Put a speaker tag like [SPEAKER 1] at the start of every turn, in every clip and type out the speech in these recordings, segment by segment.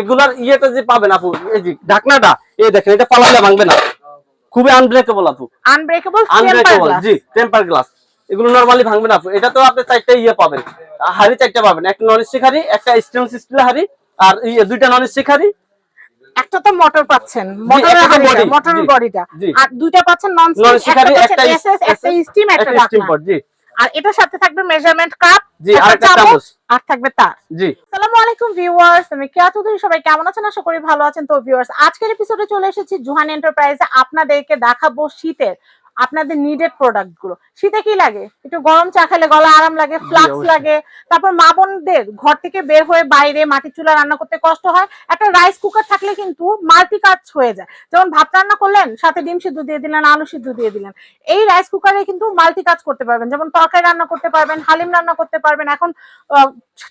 [SPEAKER 1] এগুলার ইয়েটা যে পাবেন আপু এই যে ঢাকনাটা এই দেখেন এটা পালালে ভাঙবে না। খুবই আনব্রেকেবল আপু।
[SPEAKER 2] আনব্রেকেবল
[SPEAKER 1] আনব্রেকেবল জি টেম্পার গ্লাস এগুলো নরমালি ভাঙবে না আপু। এটা তো আপনি চারটা ইয়ে পাবেন। হাড়ি চারটা পাবেন। একটা নন স্টিক হাড়ি একটা স্টেনলেস স্টিল হাড়ি আর ইয়ে দুইটা নন স্টিক হাড়ি।
[SPEAKER 2] একটা তো মোটর পাচ্ছেন। মোটরের
[SPEAKER 1] তো
[SPEAKER 2] মোটরের বডিটা আর দুইটা পাচ্ছেন নন স্টিক একটা
[SPEAKER 1] একটা
[SPEAKER 2] স্টিম একটা
[SPEAKER 1] স্টিম পট জি।
[SPEAKER 2] আর এটার সাথে থাকবে মেজারমেন্ট কাপ
[SPEAKER 1] আর
[SPEAKER 2] থাকবে তার।
[SPEAKER 1] জি।
[SPEAKER 2] আসসালামু আলাইকুম ভিউয়ার্স আমি কেয়া চৌধুরী সবাই কেমন আছেন? আশা করি ভালো আছেন। তো ভিউয়ার্স আজকের এপিসোডে চলে এসেছি জুহান এন্টারপ্রাইজে আপনাদেরকে দেখাবো শীতের আপনাদের নিডেড প্রোডাক্টগুলো। শীতে কি লাগে? একটু গরম চা খেলে গলা আরাম লাগে ফ্লাক্স লাগে। তারপর মা বোনদের ঘর থেকে বের হয়ে বাইরে মাটির চুলা রান্না করতে কষ্ট হয়। একটা রাইস কুকার থাকলে কিন্তু মাল্টি কাজ হয়ে যায়। যেমন ভাত রান্না করলেন সাথে ডিম সিদ্ধ দিয়ে দিলেন আলু সিদ্ধ দিয়ে দিলেন। এই রাইস কুকারে কিন্তু মাল্টি কাজ করতে পারবেন। যেমন তরকারি রান্না করতে পারবেন হালিম রান্না করতে পারবেন। এখন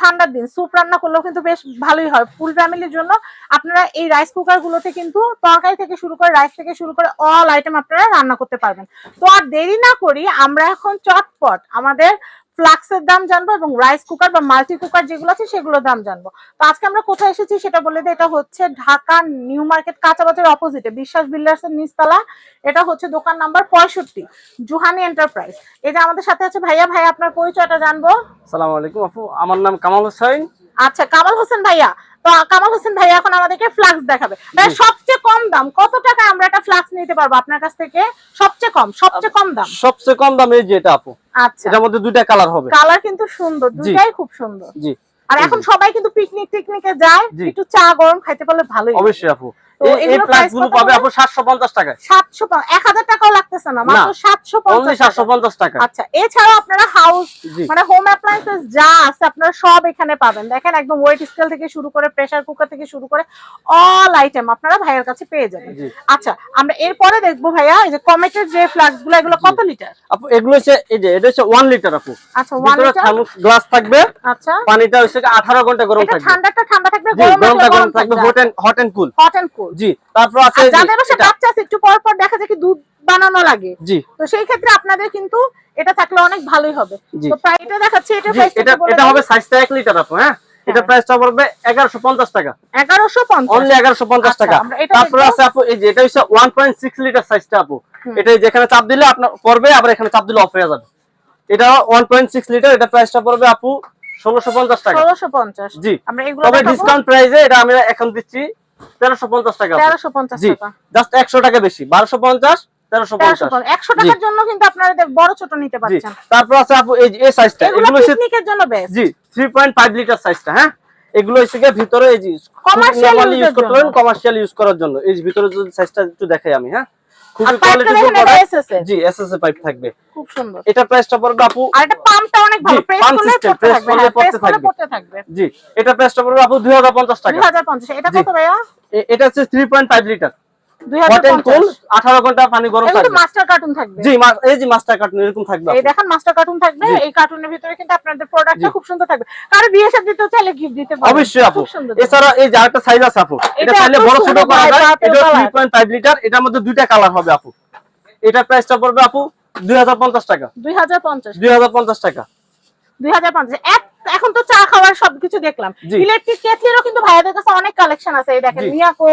[SPEAKER 2] ঠান্ডার দিন স্যুপ রান্না করলেও কিন্তু বেশ ভালোই হয়। ফুল ফ্যামিলির জন্য আপনারা এই রাইস কুকার গুলোতে কিন্তু তরকারি থেকে শুরু করে রাইস থেকে শুরু করে অল আইটেম আপনারা রান্না করতে পারবেন। তো আর দেরি না করি আমরা এখন চটপট আমাদের ফ্লাক্সের দাম জানব এবং রাইস কুকার বা মাল্টি কুকার যেগুলো আছে সেগুলোর দাম জানব। তো আজকে আমরা কোথায় এসেছি সেটা বলে দিই এটা হচ্ছে ঢাকা নিউ মার্কেট কাঁচা বাজার অপোজিটে বিশ্বাস বিল্ডার্স এর নিচতলা। এটা হচ্ছে দোকান নাম্বার পঁয়ষট্টি জুহানি এন্টারপ্রাইজ এই যে আমাদের সাথে আছে ভাইয়া ভাইয়া আপনার পরিচয়টা জানব।
[SPEAKER 1] আসসালামু আলাইকুম আপু আমার নাম কামাল হোসেন।
[SPEAKER 2] আচ্ছা কামাল হোসেন ভাইয়া তো কামাল হোসেন ভাইয়া এখন আমাদেরকে ফ্লাক্স দেখাবে। সবচেয়ে কম দাম কত টাকা আমরা একটা ফ্লাক্স নিতে পারব আপনার কাছ থেকে? সবচেয়ে কম সবচেয়ে কম দাম?
[SPEAKER 1] সবচেয়ে কম দামে এই যে এটা আপু।
[SPEAKER 2] আচ্ছা।
[SPEAKER 1] এটার মধ্যে দুইটা কালার হবে।
[SPEAKER 2] কালার কিন্তু সুন্দর। দুইটাই খুব সুন্দর।
[SPEAKER 1] জি।
[SPEAKER 2] আর এখন সবাই কিন্তু পিকনিক টিকনিকে যায় একটু চা গরম খাইতে পারলে ভালোই
[SPEAKER 1] অবশ্যই আপু। এই-
[SPEAKER 2] price
[SPEAKER 1] গুলো পাবে আপু সাতশো পঞ্চাশ টাকায়।
[SPEAKER 2] সাতশো এক হাজার টাকাও লাগতেছে না মাত্র সাতশো
[SPEAKER 1] অনলি সাতশো পঞ্চাশ টাকা।
[SPEAKER 2] আচ্ছা এছাড়াও আপনারা হাউস মানে হোম অ্যাপ্লায়েন্সেস যা আছে আপনারা সব এখানে পাবেন। দেখেন একদম ওয়েট স্কেল থেকে শুরু করে প্রেসার কুকার থেকে শুরু করে অল আইটেম আপনারা ভাইয়ের কাছে পেয়ে যাবেন। আচ্ছা আমরা এরপরে দেখব ভাইয়া এই যে কমেটের যে ফ্লাক্সগুলো এগুলো কত লিটার
[SPEAKER 1] আপু এগুলো হচ্ছে এই যে এটা হচ্ছে ওয়ান লিটার আপু।
[SPEAKER 2] আচ্ছা ওয়ান
[SPEAKER 1] ভিতরে
[SPEAKER 2] লিটার
[SPEAKER 1] গ্লাস থাকবে
[SPEAKER 2] আচ্ছা।
[SPEAKER 1] পানিটা হচ্ছে আঠারো ঘণ্টা গরম থাকবে।
[SPEAKER 2] ঠান্ডাটা ঠান্ডা থাকবে গরম
[SPEAKER 1] গরমটা গরম থাকবে hot and hot and cool
[SPEAKER 2] hot and cool
[SPEAKER 1] জি তারপর আছে
[SPEAKER 2] যাদের বাচ্চা আছে একটু পর পর দেখা যায় কি দুধ বানানো লাগে।
[SPEAKER 1] জি।
[SPEAKER 2] তো সেই ক্ষেত্রে আপনাদের কিন্তু এটা থাকলে অনেক ভালোই হবে।
[SPEAKER 1] জি।
[SPEAKER 2] তো প্রায় এটা দেখাচ্ছে এটা
[SPEAKER 1] এটা এটা হবে সাইজটা লিটার আপু হ্যাঁ? এটা প্রাইসটা পড়বে এগারোশো পঞ্চাশ টাকা। অনলি
[SPEAKER 2] আচ্ছা,
[SPEAKER 1] টাকা।
[SPEAKER 2] আমরা এটা
[SPEAKER 1] তারপরে
[SPEAKER 2] দেখব।
[SPEAKER 1] আছে আপু এই যে এটা হচ্ছে ওয়ান লিটার সাইজটা আপু। এটা যেখানে চাপ দিলে আপনার পড়বে আবার এখানে চাপ দিলে অফ হয়ে যাবে। এটা ওয়ান পয়েন্ট সিক্স লিটার এটা প্রাইসটা পড়বে আপু ষোলোশো পঞ্চাশ টাকা।
[SPEAKER 2] ষোলোশো পঞ্চাশ।
[SPEAKER 1] জি।
[SPEAKER 2] আমরা এগুলো
[SPEAKER 1] তবে ডিসকাউন্ট প্রাইসে এটা আমি এখন দিচ্ছি তেরোশো পঞ্চাশ টাকা জাস্ট একশো টাকা বেশি বারোশো পঞ্চাশ। তেরোশো
[SPEAKER 2] তেরোশো
[SPEAKER 1] পঞ্চাশ।
[SPEAKER 2] পঞ্চাশ একশো টাকার জন্য কিন্তু আপনারা বড় ছোট নিতে পারছেন।
[SPEAKER 1] তারপর আছে আপু এই এই সাইজটা
[SPEAKER 2] এগুলো
[SPEAKER 1] এগুলো হচ্ছে
[SPEAKER 2] পিকনিকের জন্য বেস্ট
[SPEAKER 1] জি থ্রি পয়েন্ট ফাইভ লিটার সাইজটা হ্যাঁ? এগুলো হচ্ছে ভিতরে এই যে
[SPEAKER 2] Commercial
[SPEAKER 1] ইউজ করতে পারেন কমার্শিয়াল ইউজ করার জন্য। এই ভিতরে যদি সাইজটা একটু দেখাই আমি হ্যাঁ? খুবই
[SPEAKER 2] এটা
[SPEAKER 1] জি এসএস পাইপ থাকবে।
[SPEAKER 2] খুব সুন্দর।
[SPEAKER 1] এটা প্রাইসটা পড়বে আপু
[SPEAKER 2] আর এটা পাম্পটা অনেক ভালো। প্রেস করলে
[SPEAKER 1] system,
[SPEAKER 2] পড়তে
[SPEAKER 1] press
[SPEAKER 2] থাকবে।
[SPEAKER 1] করলে
[SPEAKER 2] হ্যাঁ প্রেস করলে পড়তে থাকবে।
[SPEAKER 1] জি এটা প্রাইসটা পড়বে আপু 2050 টাকা।
[SPEAKER 2] 2050 এটা কত ভাইয়া?
[SPEAKER 1] এটা হচ্ছে 3.5 লিটার হট এন্ড কুল
[SPEAKER 2] 2050
[SPEAKER 1] 18 ঘণ্টা পানি গরম
[SPEAKER 2] এগুলো
[SPEAKER 1] থাকবে।
[SPEAKER 2] মাস্টার কার্টুন থাকবে।
[SPEAKER 1] জি এই যে মাস্টার কার্টুন এরকম থাকবে
[SPEAKER 2] এই
[SPEAKER 1] আপু।
[SPEAKER 2] দেখেন মাস্টার কার্টুন থাকবে। এই কার্টুনের ভিতরে কিন্তু আপনাদের প্রোডাক্টটা খুব সুন্দর থাকবে। কারও বিয়ে শাদী দিতেও চাইলে গিফট দিতে পারবেন
[SPEAKER 1] অবশ্যই আপু।
[SPEAKER 2] খুব সুন্দর।
[SPEAKER 1] এছাড়া এই যে আরেকটা সাইজ আছে আপু এটা
[SPEAKER 2] এটা
[SPEAKER 1] চাইলে বড় ছোট করা যায়। এটা 3.5 লিটার এটার মধ্যে দুইটা কালার হবে আপু। এটা প্রাইসটা পড়বে আপু 2050 টাকা।
[SPEAKER 2] 2050
[SPEAKER 1] 2050 টাকা।
[SPEAKER 2] 2050 এখন তো চা খাওয়ার সবকিছু দেখলাম। ইলেকট্রিক কেটলিরও কিন্তু ভাইয়াদের কাছে অনেক কালেকশন আছে। এই দেখেন মিয়াকো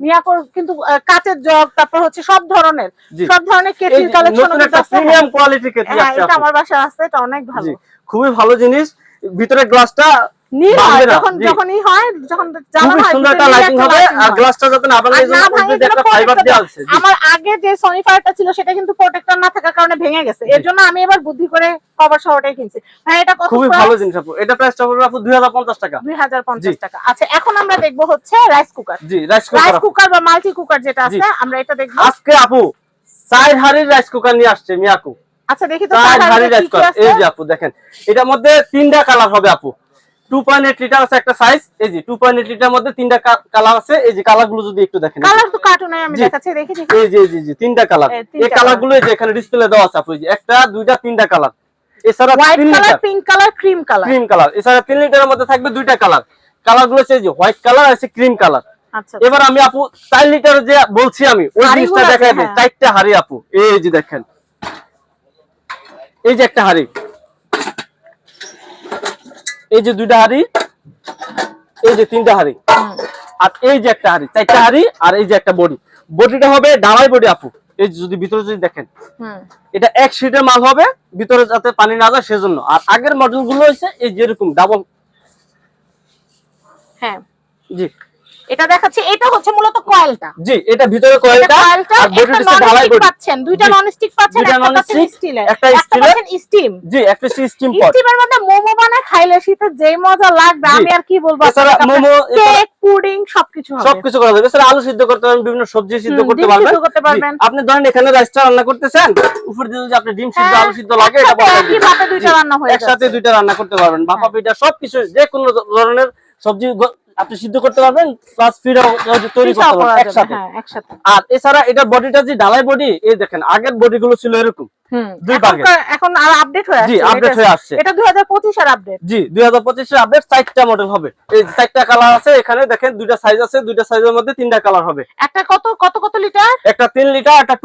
[SPEAKER 2] মিয়াকোর কিন্তু কাচের জগ তারপর হচ্ছে সব ধরনের সব ধরনের কেটলির কালেকশন
[SPEAKER 1] প্রিমিয়াম কোয়ালিটি কেটলি
[SPEAKER 2] হ্যাঁ
[SPEAKER 1] আছে
[SPEAKER 2] এটা আমার বাসায় আছে এটা অনেক ভালো।
[SPEAKER 1] খুবই ভালো জিনিস। ভিতরে গ্লাসটা
[SPEAKER 2] নীল হয় যখন যখনই হয় যখন জ্বালানো হয়
[SPEAKER 1] সুন্দর একটা লাইটিং হবে আর গ্লাসটা যাতে না ভাঙে
[SPEAKER 2] না ভাঙে
[SPEAKER 1] উপরে দিয়ে
[SPEAKER 2] এগুলো
[SPEAKER 1] একটা ফাইবার
[SPEAKER 2] protector
[SPEAKER 1] দেওয়া
[SPEAKER 2] দেওয়া।
[SPEAKER 1] আছে
[SPEAKER 2] আমার আগে যে ছিল সেটা কিন্তু প্রোটেক্টর না থাকার কারণে ভেঙে গেছে। এর জন্য আমি এবার বুদ্ধি করে কভার কিনছি। হ্যাঁ এটা কত
[SPEAKER 1] খুবই
[SPEAKER 2] price?
[SPEAKER 1] ভালো জিনিস আপু। এটা প্রাইসটা পড়বে আপু 2050 টাকা।
[SPEAKER 2] 2050 টাকা। আচ্ছা এখন আমরা দেখব হচ্ছে রাইস কুকার
[SPEAKER 1] জি রাইস
[SPEAKER 2] রাইস
[SPEAKER 1] কুকার
[SPEAKER 2] বা মাল্টি কুকার যেটা আছে আমরা এটা দেখব।
[SPEAKER 1] আজকে আপু চার হাড়ির রাইস কুকার নিয়ে আসছে মিয়াকু।
[SPEAKER 2] আচ্ছা দেখি তো
[SPEAKER 1] চার হাড়ির রাইস কুকার এই যে আপু দেখেন এটার মধ্যে তিনটা কালার হবে আপু। 2.8 লিটার আছে একটা সাইজ এই যে 2.8 লিটার মধ্যে তিনটা কালার আছে এই যে কালারগুলো যদি একটু দেখেন।
[SPEAKER 2] কালার তো কার্টুনে আমি দেখাচ্ছি দেখি
[SPEAKER 1] এই যে জি জি তিনটা কালার
[SPEAKER 2] এই তিনটা
[SPEAKER 1] এই যে এখানে ডিসপ্লে দেওয়া আছে আপু একটা দুইটা তিনটা কালার এছাড়া
[SPEAKER 2] white colour
[SPEAKER 1] litre
[SPEAKER 2] pink colour cream colour
[SPEAKER 1] cream colour এছাড়া তিন লিটারের মধ্যে থাকবে দুইটা কালার কালারগুলো হচ্ছে যে হোয়াইট কালার আর ক্রিম কালার
[SPEAKER 2] আচ্ছা।
[SPEAKER 1] এবার আমি আপু চার লিটার যে বলছি আমি ওই জিনিসটা দেখাই দিই।
[SPEAKER 2] হ্যাঁ।
[SPEAKER 1] চারটা হাড়ি আপু এই যে দেখেন। এই যে একটা হাড়ি। এই যে দুইটা হাড়ি এই যে তিনটা হাড়ি। আর এই যে একটা হাড়ি চারটা হাড়ি আর এই যে একটা বডি। বডিটা হবে ডালাই বডি আপু। এই যে যদি ভিতরে যদি দেখেন। এটা এক শিটের মাল হবে ভিতরে যাতে পানি না যায় সেজন্য। আর আগের মডেলগুলো হয়েছে এই যেরকম ডাবল
[SPEAKER 2] হ্যাঁ।
[SPEAKER 1] জি।
[SPEAKER 2] এটা দেখাচ্ছি এটা হচ্ছে মূলত কয়েলটা।
[SPEAKER 1] জি এটা ভিতরে কয়েলটা আর বডিটা ঢালাই বডি।
[SPEAKER 2] পাচ্ছেন দুইটা। ননস্টিক পাচ্ছেন একটা পাচ্ছেন স্টিলের
[SPEAKER 1] একটা
[SPEAKER 2] পাচ্ছেন স্টিম
[SPEAKER 1] জি একটা স্টিম পট
[SPEAKER 2] স্টিমের মধ্যে মোমো বানায় খাইলে শীতে যেই মজা লাগবে আমি আর কি বলব
[SPEAKER 1] এছাড়া মোমো,
[SPEAKER 2] কেক পুডিং সবকিছু হবে।
[SPEAKER 1] সবকিছু করা যাবে। আলু সিদ্ধ করতে পারবেন বিভিন্ন সবজি সিদ্ধ করতে পারবেন।
[SPEAKER 2] করতে পারবেন।
[SPEAKER 1] আপনি ধরেন এখানে রাইসটা রান্না করতেছেন উপর দিয়ে যদি আপনি ডিম সিদ্ধ
[SPEAKER 2] হ্যাঁ,
[SPEAKER 1] আলু সিদ্ধ লাগে এটা
[SPEAKER 2] একই। ভাতে দুইটা রান্না হয়ে
[SPEAKER 1] একসাথে দুইটা রান্না করতে পারবেন। ভাপা। পিঠা সবকিছু যে কোনো ধরনের সবজি আপনি সিদ্ধ করতে পারবেন প্লাস ফিরাও তৈরি করতে পারবেন একসাথে।
[SPEAKER 2] হ্যাঁ একসাথে।
[SPEAKER 1] আর এছাড়া এটা বডিটা যে ঢালাই বডি এই দেখেন আগের বডিগুলো ছিল এরকম। দুই
[SPEAKER 2] এখনকার-
[SPEAKER 1] ভাগের।
[SPEAKER 2] এখন আর আপডেট হয়ে
[SPEAKER 1] জি আপডেট হয়ে আসছে।
[SPEAKER 2] এটা 2025 এর আপডেট
[SPEAKER 1] জি দুই হাজার আপডেট চারটা মডেল হবে। এই চারটা কালার আছে এখানে দেখেন দুইটা সাইজ আছে দুইটা সাইজের মধ্যে তিনটা কালার হবে।
[SPEAKER 2] একটা কত কত কত লিটার
[SPEAKER 1] একটা লিটার একটা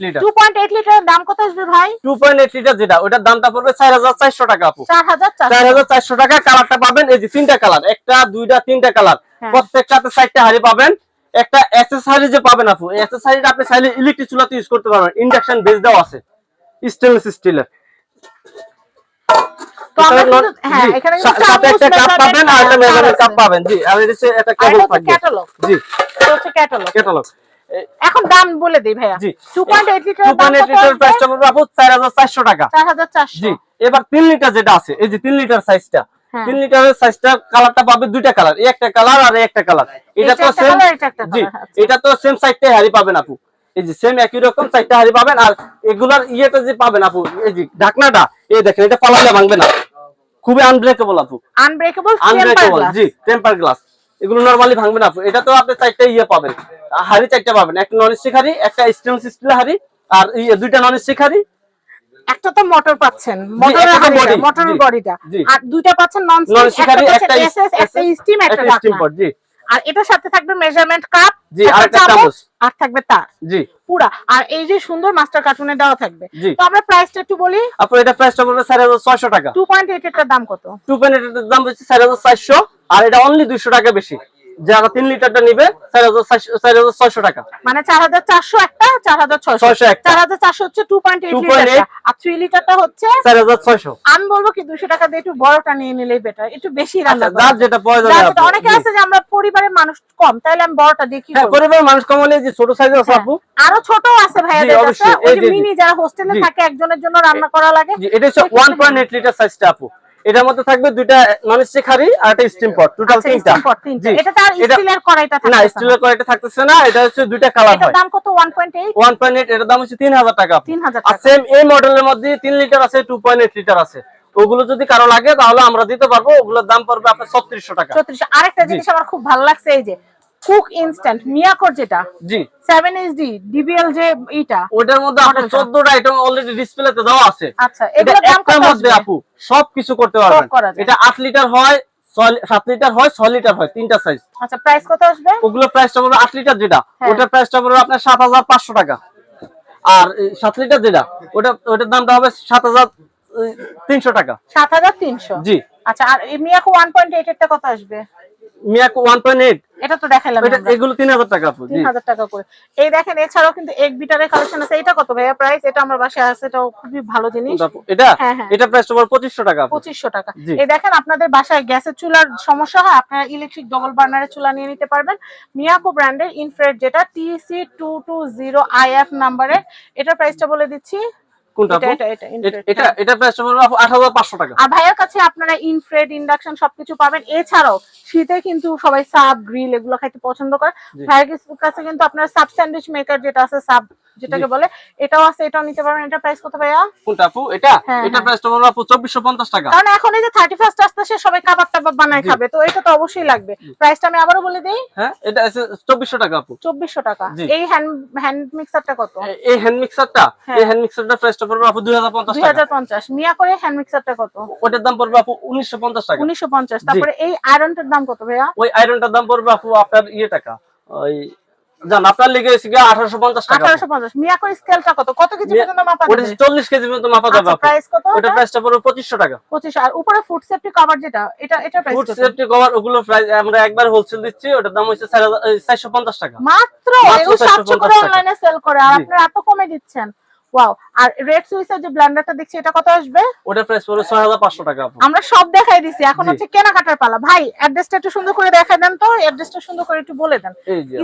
[SPEAKER 1] লিটার
[SPEAKER 2] 2.8 লিটারের দাম কত আসবে ভাই?
[SPEAKER 1] টু পয়েন্ট এইট লিটার যেটা ওটার দামটা পড়বে চার হাজার চারশো টাকা আপু।
[SPEAKER 2] 4400
[SPEAKER 1] চার হাজার চারশো টাকা কালারটা পাবেন এই যে তিনটা কালার একটা দুইটা তিনটা কালার
[SPEAKER 2] হ্যাঁ।
[SPEAKER 1] প্রত্যেকটাতে চারটা হাড়ি পাবেন একটা অ্যাক্সেসরি যে পাবেন আপু অ্যাক্সেসরিটা আপনি চাইলে ইলেকট্রিক চুলাতে ইউজ করতে পারবেন ইন্ডাকশন বেস আছে। স্টেনলেস স্টিলের
[SPEAKER 2] হ্যাঁ এখানে কিন্তু
[SPEAKER 1] সাথে একটা কাপ পাবেন আর একটা মেজারমেন্ট কাপ পাবেন। জি আর এটা হচ্ছে একটা
[SPEAKER 2] আর
[SPEAKER 1] কেবল
[SPEAKER 2] এটা হচ্ছে
[SPEAKER 1] থাকবে
[SPEAKER 2] ক্যাটালগ
[SPEAKER 1] জি।
[SPEAKER 2] এটা হচ্ছে ক্যাটালগ
[SPEAKER 1] ক্যাটালগ
[SPEAKER 2] এখন দাম বলে দেই ভাইয়া।
[SPEAKER 1] জি।
[SPEAKER 2] 2.8 লিটার
[SPEAKER 1] টু
[SPEAKER 2] দাম
[SPEAKER 1] পয়েন্ট এইট
[SPEAKER 2] কত
[SPEAKER 1] লিটার প্রাইসটা পড়বে আপু চার হাজার চারশো টাকা। জি এবার তিন লিটার যেটা আছে এই যে তিন লিটার সাইজটা
[SPEAKER 2] হ্যাঁ।
[SPEAKER 1] তিন লিটারের সাইজটা কালারটা পাবে দুইটা কালার একটা কালার আর একটা কালার এটা
[SPEAKER 2] এটা
[SPEAKER 1] তো সেম জি
[SPEAKER 2] আচ্ছা।
[SPEAKER 1] এটা তো সেম সাইজটাই হারি পাবেন আপু। এই যে সেম একই রকম সাইজটা হারি পাবেন আর এগুলার ইয়েটা যে পাবেন আপু এই যে ঢাকনাটা এই দেখেন এটা পালালে ভাঙবে না। খুবই আনব্রেকেবল আপু।
[SPEAKER 2] আনব্রেকেবল
[SPEAKER 1] আনব্রেকেবল জি টেম্পার গ্লাস এগুলো নরমালি ভাঙবে না আপু। এটা তো আপনি চারটা ইয়ে পাবেন। হাড়ি চারটা পাবেন। একটা নন স্টিক হাড়ি একটা স্টেনলেস স্টিল হাড়ি আর ইয়ে দুইটা নন স্টিক হাড়ি।
[SPEAKER 2] একটা তো মোটর পাচ্ছেন। মোটরের বডিটা। আর দুইটা পাচ্ছেন নন স্টিক একটা
[SPEAKER 1] হাড়ি একটা
[SPEAKER 2] স্টিম একটা
[SPEAKER 1] জি।
[SPEAKER 2] আর এটার সাথে থাকবে মেজারমেন্ট কাপ
[SPEAKER 1] জি, আর চামচ।
[SPEAKER 2] আর থাকবে তার।
[SPEAKER 1] জি।
[SPEAKER 2] পুরা। আর এই যে সুন্দর মাস্টার কার্টুনে দেওয়া থাকবে। তো আমরা প্রাইসটা একটু বলি।
[SPEAKER 1] আপু এটা প্রাইসটা হাজার ছয়শো টাকা।
[SPEAKER 2] 2.8 এর দাম কত?
[SPEAKER 1] টু এর দাম হচ্ছে চার হাজার চারশো আর এটা অনলি দুইশো টাকা বেশি। যারা তিন লিটারটা নিবে চার হাজার চার ছয়শো টাকা।
[SPEAKER 2] মানে 4400 একটা 4600
[SPEAKER 1] 600 একটা।
[SPEAKER 2] 4400 হচ্ছে 2.8
[SPEAKER 1] 2.8
[SPEAKER 2] লিটার আর 3 লিটারটা হচ্ছে
[SPEAKER 1] চার হাজার ছয়শো।
[SPEAKER 2] আমি বলব কি 200 টাকা দিয়ে একটু বড়টা নিয়ে নিলেই বেটার একটু বেশি রান্না
[SPEAKER 1] আচ্ছা, যেটা।
[SPEAKER 2] অনেকে আছে যে আমরা পরিবারের মানুষ কম তাহলে আমি বড়টা কি
[SPEAKER 1] হ্যাঁ পরিবারের মানুষ কমালে যে ছোট সাইজের আছে
[SPEAKER 2] হ্যাঁ।
[SPEAKER 1] আপু।
[SPEAKER 2] আরও ছোট আছে ভাইয়াদের
[SPEAKER 1] জি,
[SPEAKER 2] কাছে ওই
[SPEAKER 1] এই
[SPEAKER 2] যে
[SPEAKER 1] যে, জি।
[SPEAKER 2] মিনি যারা হোস্টেলে থাকে একজনের জন্য রান্না করা লাগে।
[SPEAKER 1] এটা হচ্ছে ওয়ান পয়েন্ট এইট লিটার সাইজটা আপু। এটার মধ্যে থাকবে দুইটা নন স্টিক হাড়ি আর একটা স্টিম পট। টোটাল
[SPEAKER 2] আচ্ছা,
[SPEAKER 1] তিনটা।
[SPEAKER 2] এটা তার স্টিলের কড়াইটা
[SPEAKER 1] না
[SPEAKER 2] থাকে
[SPEAKER 1] স্টিলের কোয়ালিটি থাকতেছে না এটা হচ্ছে দুইটা কালার
[SPEAKER 2] এটার দাম কত? 1.8
[SPEAKER 1] ওয়ান পয়েন্ট এইট এটার দাম হচ্ছে তিন হাজার টাকা। আপু।
[SPEAKER 2] 3000
[SPEAKER 1] আর
[SPEAKER 2] টাকা।
[SPEAKER 1] সেম এই মডেলের মধ্যে তিন লিটার আছে টু পয়েন্ট এইট লিটার আছে। ওগুলো যদি কারও লাগে তাহলে আমরা দিতে পারব। ওগুলোর দাম পড়বে আপনার ছত্রিশশো টাকা।
[SPEAKER 2] 34 আরেকটা জিনিস আমার খুব ভালো লাগছে এই যে কুক ইনস্ট্যান্ট মিয়াকোর যেটা।
[SPEAKER 1] জি।
[SPEAKER 2] 7 এইচডি ডিবিএল যে এইটা
[SPEAKER 1] ওটার মধ্যে আপনার
[SPEAKER 2] মডেলটা।
[SPEAKER 1] চোদ্দটা আইটেম অলরেডি ডিসপ্লেতে দেওয়া আছে।
[SPEAKER 2] আচ্ছা
[SPEAKER 1] এটা
[SPEAKER 2] এগুলোর দাম কত
[SPEAKER 1] মধ্যে? আপু সবকিছু করতে পারবেন। এটা আট লিটার হয় ছয়- সাত লিটার হয় ছয় লিটার হয় তিনটা সাইজ
[SPEAKER 2] আচ্ছা প্রাইস কত আসবে?
[SPEAKER 1] ওগুলোর প্রাইসটা পড়বে আট লিটার যেটা।
[SPEAKER 2] হ্যাঁ।
[SPEAKER 1] ওটার প্রাইসটা পড়বে আপনার সাত হাজার পাঁচশো টাকা। আর এই সাত লিটার যেটা ওটা ওটার দামটা হবে সাত হাজার তিনশো টাকা।
[SPEAKER 2] 7300
[SPEAKER 1] জি।
[SPEAKER 2] আচ্ছা আর মিয়াকো 1.8 এরটা কত আসবে?
[SPEAKER 1] মিয়াকো ওয়ান পয়েন্ট এইট
[SPEAKER 2] এটা তো দেখাইলাম
[SPEAKER 1] এটা এগুলো তিন হাজার টাকা আপু জি।
[SPEAKER 2] তিন হাজার টাকা করে এই দেখেন এছাড়াও কিন্তু এক বিটারের কালেকশন আছে। এটা কত ভাইয়া প্রাইস এটা আমার বাসায় আছে এটাও খুবই ভালো জিনিস।
[SPEAKER 1] আপু, এটা?
[SPEAKER 2] হ্যাঁ, হ্যাঁ।
[SPEAKER 1] এটা পড়বে পঁচিশশো টাকা আপু।
[SPEAKER 2] পঁচিশশো টাকা। এই দেখেন আপনাদের বাসায় গ্যাসের চুলার সমস্যা হয় আপনারা ইলেকট্রিক ডবল বার্নারের চুলা নিয়ে নিতে পারবেন। মিয়াকো ব্র্যান্ডের ইনফ্রেড যেটা TC two two zero IF নাম্বারের এটার প্রাইসটা বলে দিচ্ছি
[SPEAKER 1] কোনটা
[SPEAKER 2] এটা এটা হ্যাঁ।
[SPEAKER 1] এটা প্রাইসটা পড়বে আপু আট হাজার পাঁচশো টাকা।
[SPEAKER 2] আর ভাইয়ের কাছে আপনারা ইনফ্রেড ইন্ডাকশন সবকিছু পাবেন। এছাড়াও শীতে কিন্তু সবাই সাব গ্রিল এগুলো খাইতে পছন্দ করে। ভাইয়ের কাছে- কাছে কিন্তু আপনার সাব স্যান্ডউইচ মেকার যেটা আছে সাব যেটাকে বলে এটাও আছে এটাও নিতে পারবেন। এটা প্রাইস কত ভাইয়া?
[SPEAKER 1] কোনটা আপু এটা?
[SPEAKER 2] হ্যাঁ,
[SPEAKER 1] এটা
[SPEAKER 2] হ্যাঁ।
[SPEAKER 1] প্রাইসটা পড়বে আপু চব্বিশশো পঞ্চাশ টাকা।
[SPEAKER 2] কারণ এখন এই যে থার্টি ফার্স্ট সবাই কাবাব টাবাব বানায় খাবে। তো এটা তো অবশ্যই লাগবে। প্রাইসটা আমি আবারও বলে দিই।
[SPEAKER 1] হ্যাঁ এটা আছে টাকা আপু।
[SPEAKER 2] টাকা। এই হ্যান্ড হ্যান্ড মিক্সারটা কত?
[SPEAKER 1] এই হ্যান্ড মিক্সারটা। এই হ্যান্ড মিক্সারটা পড়বে আপু টাকা।
[SPEAKER 2] মিয়া করে হ্যান্ড মিক্সারটা কত?
[SPEAKER 1] ওটার দাম পড়বে আপু উনিশশো পঞ্চাশ টাকা।
[SPEAKER 2] উনিশশো পঞ্চাশ। তারপরে এই আয়রনটার দাম কত ভাইয়া?
[SPEAKER 1] ওই আয়রনটার দাম পড়বে আপু আপনার ইয়ে টাকা। ওই জান আপনার লিগে হচ্ছে গিয়ে টাকা।
[SPEAKER 2] আঠারোশো পঞ্চাশ। মিয়াকোর স্কেলটা কত? কত কেজি পর্যন্ত মাপা
[SPEAKER 1] ওটা
[SPEAKER 2] যাবে
[SPEAKER 1] চল্লিশ কেজি পর্যন্ত মাপা যাবে
[SPEAKER 2] প্রাইস কত
[SPEAKER 1] ওটা? প্রাইসটা পড়বে পঁচিশশো টাকা।
[SPEAKER 2] পঁচিশ। আর উপরে ফুড সেফটি কভার যেটা এটা এটা প্রাইস
[SPEAKER 1] ফুড সেফটি কভার ওগুলো প্রাইস আমরা একবার হোলসেল দিচ্ছি ওটার দাম হচ্ছে টাকা।
[SPEAKER 2] মাত্র?
[SPEAKER 1] মাত্র
[SPEAKER 2] এগুলো
[SPEAKER 1] 450
[SPEAKER 2] সাতশো করে অনলাইনে সেল করে। আর আপনারা এত কমে দিচ্ছেন। ওয়াও আর রেড যে দেখছি এটা আসবে?
[SPEAKER 1] টাকা
[SPEAKER 2] আমরা সব দেখাই এখন হচ্ছে কেনাকাটার পালা। ভাই অ্যাড্রেসটা একটু সুন্দর করে দেখাই দেন তো। সুন্দর করে একটু বলে দেন।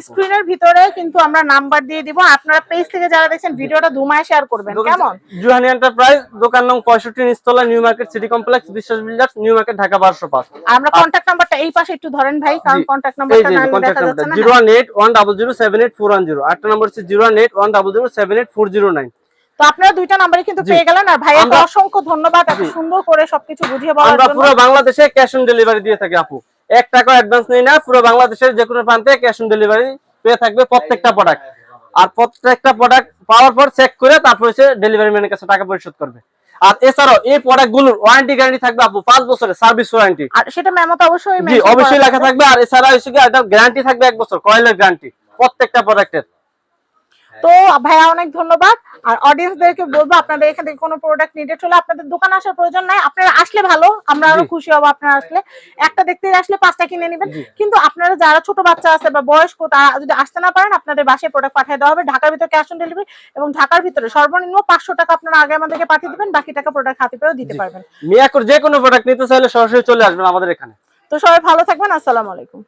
[SPEAKER 2] স্ক্রিনের ভিতরে কিন্তু আমরা নাম্বার দিয়ে আপনারা পেজ থেকে যারা দেখছেন ভিডিওটা দুমায় শেয়ার করবেন। কেমন?
[SPEAKER 1] জুহানি এন্টারপ্রাইজ দোকান নাম 65 নিস্তলা new market city complex Biswas builders new market Dhaka
[SPEAKER 2] 1205 আমরা কন্টাক্ট নাম্বারটা এই পাশে একটু ধরেন ভাই কারণ
[SPEAKER 1] zero one eight one double zero seven eight four one zero. আটটা নাম্বার হচ্ছে 01810078409
[SPEAKER 2] তো আপনারা দুইটা নাম্বারই কিন্তু পেয়ে গেলেন। আর ভাইয়াকে অসংখ্য ধন্যবাদ এত সুন্দর করে সবকিছু বুঝিয়ে বলার
[SPEAKER 1] আমরা
[SPEAKER 2] জন্য।
[SPEAKER 1] পুরো বাংলাদেশে ক্যাশ অন ডেলিভারি দিয়ে থাকি আপু। এক টাকা অ্যাডভান্স নেই না পুরো বাংলাদেশের যে কোনো প্রান্তে ক্যাশ অন ডেলিভারি পেয়ে থাকবে প্রত্যেকটা প্রোডাক্ট আর প্রত্যেকটা প্রোডাক্ট পাওয়ার পর চেক করে তারপর হচ্ছে ডেলিভারি ম্যানের কাছে টাকা পরিশোধ করবে। আর এছাড়াও এই প্রোডাক্টগুলোর ওয়ারেন্টি গ্যারান্টি থাকবে আপু পাঁচ বছরের সার্ভিস ওয়ারেন্টি
[SPEAKER 2] আর সেটা মেমোতে অবশ্যই
[SPEAKER 1] অবশ্যই লেখা
[SPEAKER 2] থাকবে।
[SPEAKER 1] থাকবে আর এছাড়া হচ্ছে গ্যারান্টি থাকবে এক বছর কয়েলের গ্যারান্টি প্রত্যেকটা প্রোডাক্টের
[SPEAKER 2] তো ভাইয়া অনেক ধন্যবাদ। আর অডিয়েন্সদেরকে বলব আপনাদের এখান থেকে কোনো প্রোডাক্ট নিডেড হলে আপনাদের দোকান আসার প্রয়োজন নাই। আপনারা আসলে ভালো আমরা
[SPEAKER 1] আরও
[SPEAKER 2] খুশি হব আপনারা আসলে। একটা দেখতে আসলে পাঁচটা কিনে নেবেন। কিন্তু আপনারা যারা ছোট বাচ্চা আছে বা বয়স্ক তারা যদি আসতে না পারেন আপনাদের বাসায় প্রোডাক্ট পাঠিয়ে দেওয়া হবে। ঢাকার ভিতরে ক্যাশ অন ডেলিভারি এবং ঢাকার ভিতরে সর্বনিম্ন পাঁচশো টাকা আপনারা আগে আমাদেরকে পাঠিয়ে দিবেন বাকি টাকা প্রোডাক্ট হাতে পেয়েও দিতে। পারবেন।
[SPEAKER 1] মিয়াকুর যে কোনো প্রোডাক্ট নিতে চাইলে সরাসরি চলে আসবেন আমাদের এখানে।
[SPEAKER 2] তো সবাই ভালো থাকবেন আসসালামু আলাইকুম।